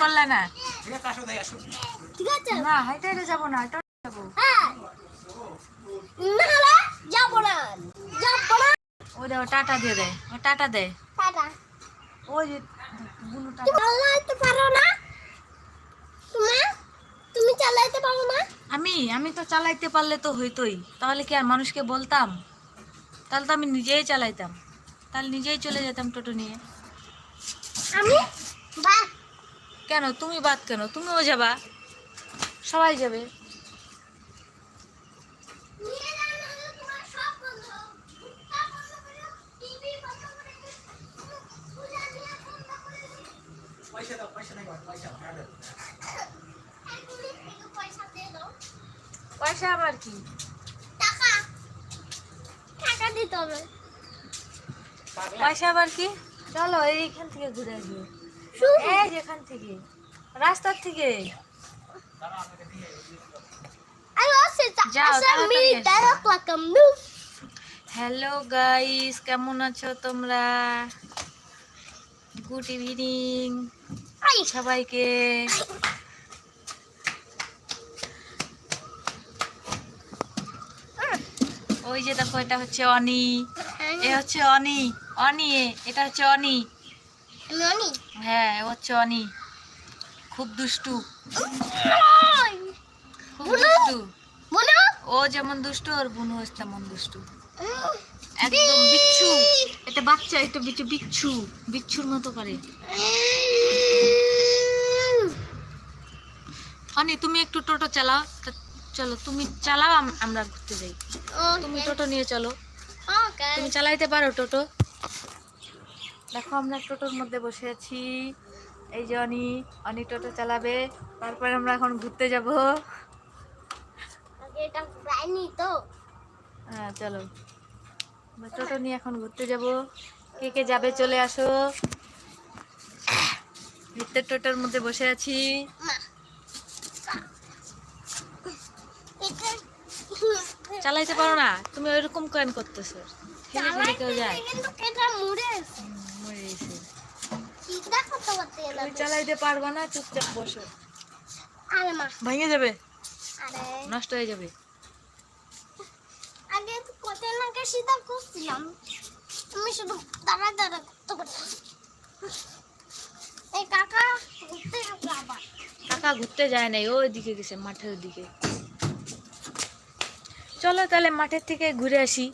করলে না। ঠিক আছে। না হাইটে হাইটে যাব না হাইটে যাব। হ্যাঁ। যাব না। যাব না। ওই দে টাটা দিয়ে দেয় ও টাটা দে। টাটা। ওই যে বুনু টাটা। তুমি পারো না। তুমি তুমি চালাইতে পারো না। আমি আমি তো চালাইতে পারলে তো হইতোই। তাহলে কি আর মানুষকে বলতাম? তাহলে তো আমি নিজেই চালাইতাম। তাহলে নিজেই চলে যেতাম টোটো নিয়ে। আমি? বা কেন? তুমি বাদ কেন? তুমিও যাবা। সবাই যাবে। পয়সা আবার কি টাকা। টাকা দিতে হবে। পয়সা আবার কি? চলো এইখান থেকে ঘুরে আসব। থেকে রাস্তার থেকে। হ্যালো গাইস কেমন আছো তোমরা? গুড ইভিনিং সবাইকে। ওই যে দেখো এটা হচ্ছে অনি। এ হচ্ছে অনি অনি এটা হচ্ছে অনি। হ্যাঁ ও হচ্ছে অনি। খুব দুষ্টু। খুব বুনু? দুষ্টু। ও যেমন দুষ্টু ওর বোনও হচ্ছে তেমন দুষ্টু। একদম বিচ্ছু। এটা বাচ্চা এটা বিচ্ছু বিচ্ছু। বিচ্ছুর মতো করে। অনি তুমি একটু টোটো চালাও। চলো তুমি চালাও আমরা ঘুরতে যাই। তুমি টোটো নিয়ে চলো। তুমি চালাইতে পারো টোটো। দেখো আমরা টোটোর মধ্যে বসে আছি। এই যে অনি অনি টোটো চালাবে। তারপরে আমরা এখন ঘুরতে যাব। আগে এটা প্রাইনি তো। হ্যাঁ চলো। আমরা টোটো নিয়ে এখন ঘুরতে যাব। কে কে যাবে চলে আসো। ভিতর টোটোর মধ্যে বসে আছি। চালাইতে পারো না। তুমি ওইরকম কেন করতেছো? ফেলে ফেলে কেউ যায় কিন্তু এটা মুড়ে আছে হুম, মরে গেছে চিন্তা করতে পারতে না তুমি চালাইতে পারবা না চুপচাপ বসো। আরে মা। ভেঙে যাবে। আরে। নষ্ট হয়ে যাবে। আগে কত নাকে সিধা করছিলাম। তুমি শুধু দাঁড়া দাঁড়া করতে পারছ এই কাকা ঘুরতে আবার। কাকা ঘুরতে যায় নাই ওই দিকে গেছে মাঠের দিকে। চলো তাহলে মাঠের থেকে ঘুরে আসি।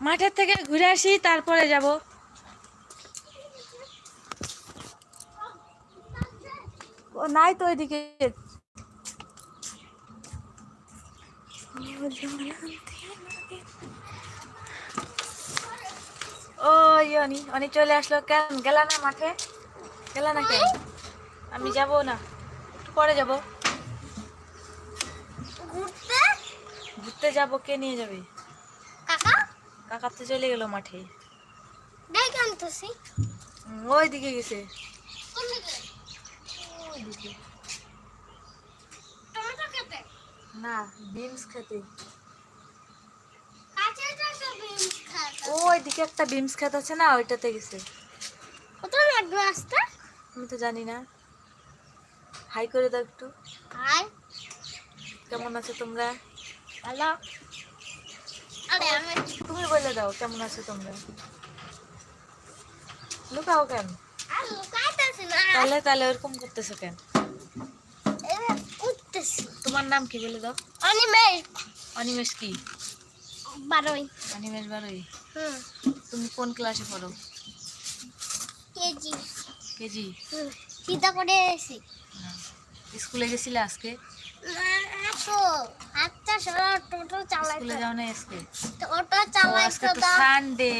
মাঠের থেকে ঘুরে আসি তারপরে যাব। নাই তো ওইদিকে। ও অনি অনি চলে আসলো। কেন গেলা না মাঠে? গেলা না কেন? আমি যাব না। একটু পরে যাব। ঘুরতে? ঘুরতে যাব কে নিয়ে যাবে? কাকা? কাকা তো চলে গেল মাঠে। দেখ আনতেছি হুম, ওই দিকে গেছে। কোন দিকে টমেটো খেতে না বিনস খাতে। ওই দিকে একটা বিমস খেত আছে না ওইটাতে গেছে। কত লাগবে আসতে আমি তো জানি না। হাই করে দাও একটু। হাই। কেমন আছো তোমরা? হ্যালো আরে আমি তুমি বলে দাও কেমন আছো তোমরা? লুকাও কেন? আর না তাহলে তাহলে ওরকম করতেছো কেন? তোমার নাম কি বলে দাও? অনিমেষ। অনিমেষ কি? বারোই। অনিমেষ বারোই? তুমি কোন ক্লাসে পড়ো? কেজি। কেজি? চিন্তা করে এসেছি স্কুলে গেছিলে আজকে? আচ্ছা স্কুলে যাও না আজকে? ও, চালাই আজকে তো সানডে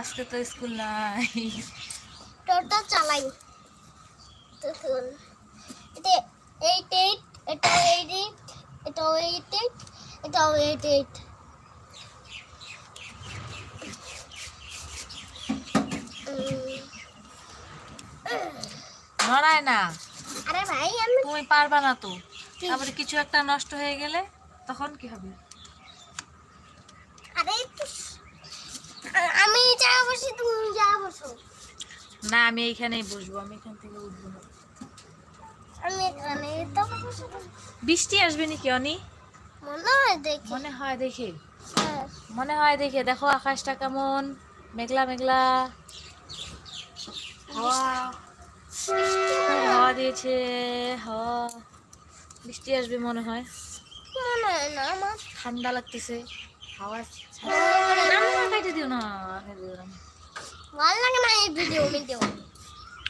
আজকে তো স্কুল নাই। টোটো চালাই। এটা এইট এইট এটা এইট এইট এটা এইট এইট এটা এইট এইট নড়ায় না। আরে ভাই আমি তুমি পারবা না তো। তারপরে কিছু একটা নষ্ট হয়ে গেলে তখন কি হবে? আরে আমি যা বসি তুমি যা বসো। না আমি এইখানেই বসবো আমি এখান থেকে উঠবো না। বৃষ্টি আসবে নাকি অনি? মনে হয় দেখি। মনে হয় দেখে। হ্যাঁ। মনে হয় দেখে। দেখো আকাশটা কেমন। মেঘলা মেঘলা। হাওয়া। হাওয়া দিয়েছে। হাওয়া। বৃষ্টি আসবে মনে হয়। মনে হয় না আমার। ঠান্ডা লাগতেছে। হাওয়া দিও না। দিও না। ভালো লাগে না এই ভিডিও ভিডিও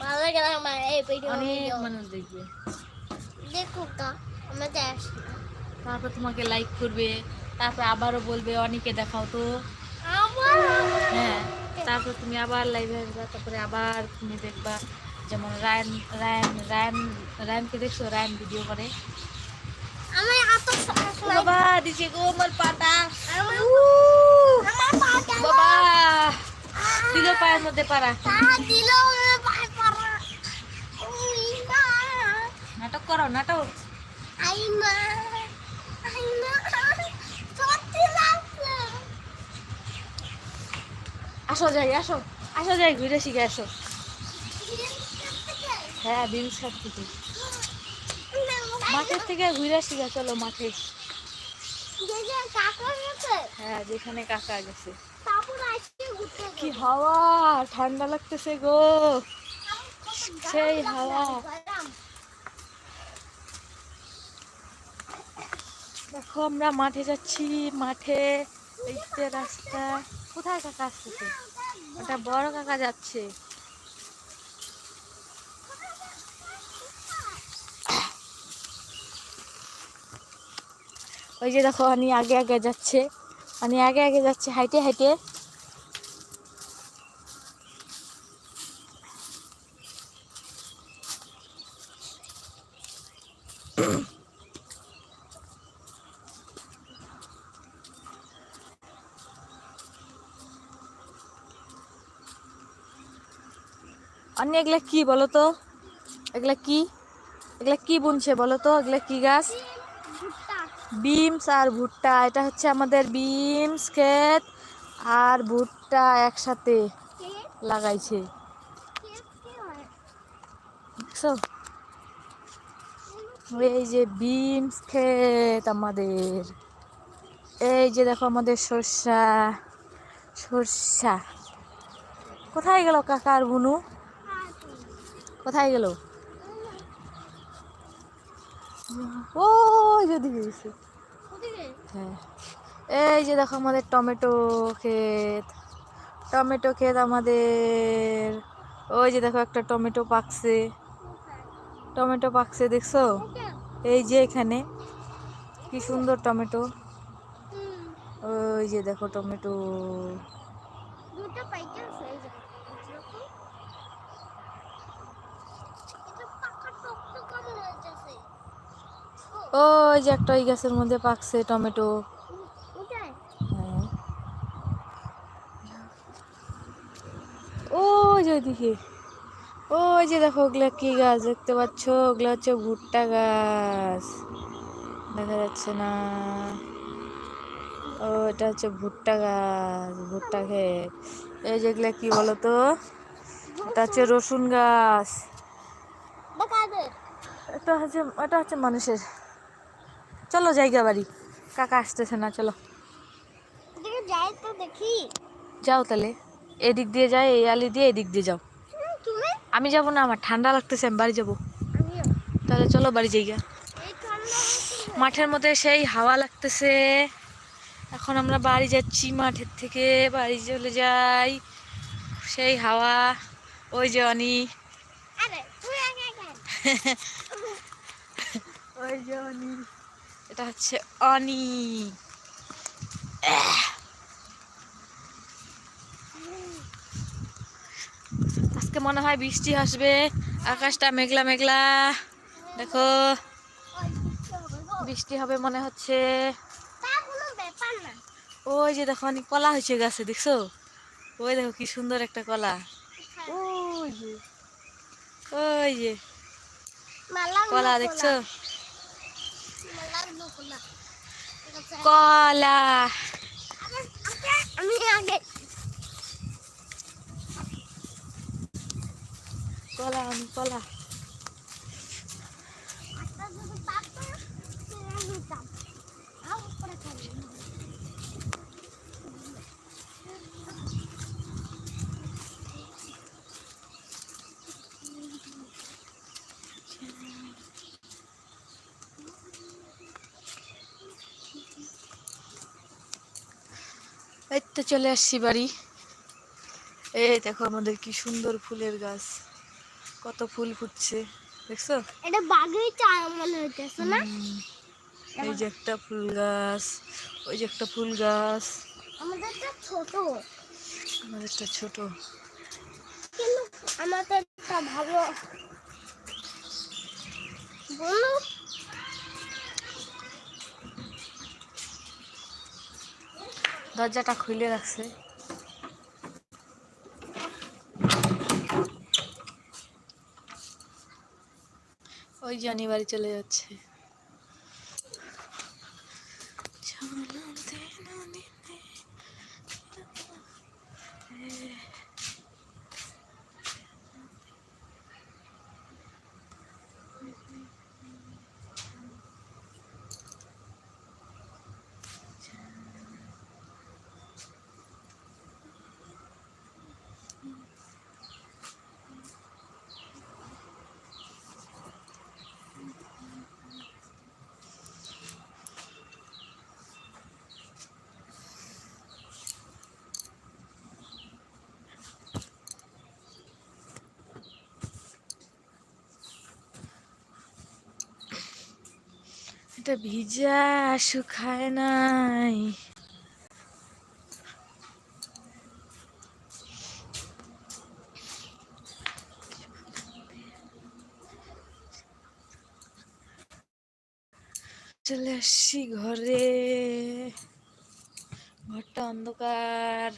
ভালো লাগে না আমার এই ভিডিও অনেক ভিডিও মানুষ দেখবে দেখো কা আমরা দেখ তারপর তোমাকে লাইক করবে তারপর আবারও বলবে অনেকে দেখাও তো আমার হ্যাঁ তারপর তুমি আবার লাইভে আসবা তারপরে আবার তুমি দেখবা যেমন রায়ন রায়ন রায়ন রায়নকে দেখছ রায়ন ভিডিও করে আমি এত ও বাবা দিছে গো আমার পাটা আমার উ, আমার পা গেল বাবা দিল পায়ের মধ্যে পারা তা দিল আমার পায়ে পড়া ওই মা নাটক করো নাটক আসো যাই আসো। আসো যাই ঘুরে শিখে আসো। হ্যাঁ বিমস খাট থেকে মাঠের থেকে ঘুরে শিখে চলো মাঠে। হ্যাঁ যেখানে কাকা গেছে। কি হাওয়া ঠান্ডা লাগতেছে গো। সেই হাওয়া। দেখো, আমরা মাঠে যাচ্ছি, মাঠে রাস্তা। কোথায় কাকা আসতেছে? ওটা বড় কাকা যাচ্ছে। ওই যে দেখো আমি আগে আগে যাচ্ছে। আমি আগে আগে যাচ্ছে, হাইটে হাইটে। অন্য এগুলা কি বলো তো এগুলা কি? এগুলা কি বুনছে বলো তো এগুলা কি গাছ? বিমস আর ভুট্টা। এটা হচ্ছে আমাদের বিমস ক্ষেত আর ভুট্টা একসাথে লাগাইছে। এই যে বিমস ক্ষেত আমাদের। এই যে দেখো আমাদের সর্ষা। সর্ষা। কোথায় গেল কাকার বুনু? কোথায় গেল? ও যদি গেছে। হ্যাঁ। এই যে দেখো আমাদের টমেটো ক্ষেত। টমেটো ক্ষেত আমাদের। ওই যে দেখো একটা টমেটো পাকছে। টমেটো পাকছে, দেখছ? এই যে এখানে। কি সুন্দর টমেটো। ওই যে দেখো টমেটো দুটো পাইকার হয়ে যায় এটা পাকা টকটক কেমন হয়েছে ওই যে একটা ওই গাছের মধ্যে পাকছে টমেটো। হ্যাঁ ওই যে ওইদিকে। ওই যে দেখো ওগুলা কি গাছ দেখতে পাচ্ছ? ওগুলা হচ্ছে ভুট্টা গাছ। দেখা যাচ্ছে না। ও এটা হচ্ছে ভুট্টা গাছ ভুট্টা ক্ষেত। এই যেগুলা কি বলো তো এটা হচ্ছে রসুন গাছ। এটা হচ্ছে এটা হচ্ছে মানুষের চলো জায়গা বাড়ি। কাকা আসতেছে না চলো। দেখে যাই তো দেখি। যাও তাহলে। এদিক দিয়ে যায় এই আলি দিয়ে এদিক দিয়ে যাও। আমি যাব না আমার ঠান্ডা লাগতেছে আমি বাড়ি যাব। তাহলে চলো বাড়ি ঠান্ডা হচ্ছে মাঠের মধ্যে সেই হাওয়া লাগতেছে। এখন আমরা বাড়ি যাচ্ছি মাঠের থেকে বাড়ি চলে যাই। সেই হাওয়া। ওই যে অনি। ওই যে অনি। এটা হচ্ছে অনি। আজকে মনে হয় বৃষ্টি আসবে আকাশটা মেঘলা মেঘলা। দেখো বৃষ্টি হবে মনে হচ্ছে। ওই যে দেখো অনেক কলা হয়েছে গাছে দেখছ? ওই দেখো কি সুন্দর একটা কলা। ওই যে। ওই যে। কলা দেখছ মালার নকলা ঠিক আছে কলা আবার আগে- আমি আগে কলা আমি কলা একটা যদি পারতো এই তো চলে আসছি বাড়ি। এই দেখো আমাদের কি সুন্দর ফুলের গাছ। কত ফুল ফুটছে দেখছ? এটা বাগিচা মনে হইতেছে না? এই যে একটা ফুল গাছ ওই যে একটা ফুল গাছ। আমাদেরটা ছোট। আমাদেরটা ছোট। কিন্তু আমাদেরটা ভালো। বলো। দরজাটা খুলে রাখছে। ওই জানি বাড়ি চলে যাচ্ছে। এটা ভিজা শুকায় নাই। চলে আসছি ঘরে। ঘরটা অন্ধকার।